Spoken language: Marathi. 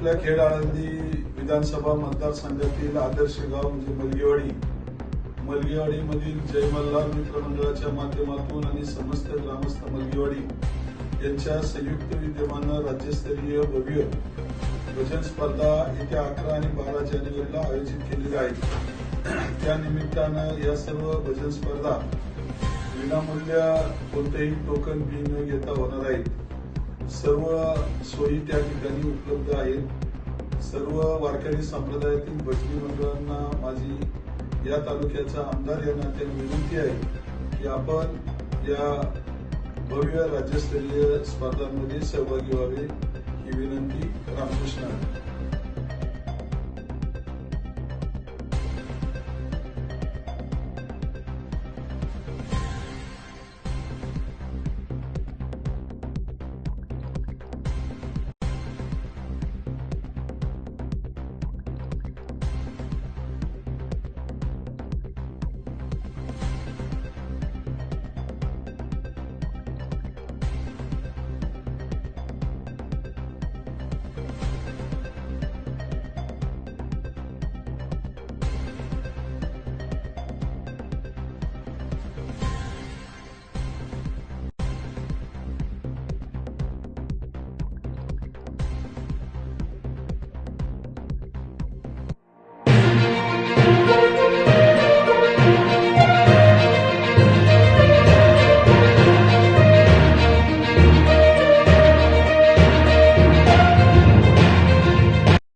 आपल्या खेड आळंदी विधानसभा मतदारसंघातील आदर्श गाव म्हणजे मलगेवाडी. मलगेवाडीमधील जय मल्हार मित्रमंडळाच्या माध्यमातून आणि समस्त ग्रामस्थ मलगेवाडी यांच्या संयुक्त विद्यमानं राज्यस्तरीय भव्य भजन स्पर्धा येत्या अकरा आणि बारा जानेवारीला आयोजित केलेली आहे त्यानिमित्तानं या सर्व भजन स्पर्धा विनामूल्य कोणतेही टोकन फी न घेता होणार आहेत. सर्व सोयी त्या ठिकाणी उपलब्ध आहेत. सर्व वारकरी संप्रदायातील भजनी मंडळांना माझी या तालुक्याचा आमदार या नात्याने विनंती आहे की आपण या भव्य राज्यस्तरीय स्पर्धांमध्ये सहभागी व्हावे ही विनंती रामकृष्ण आहे.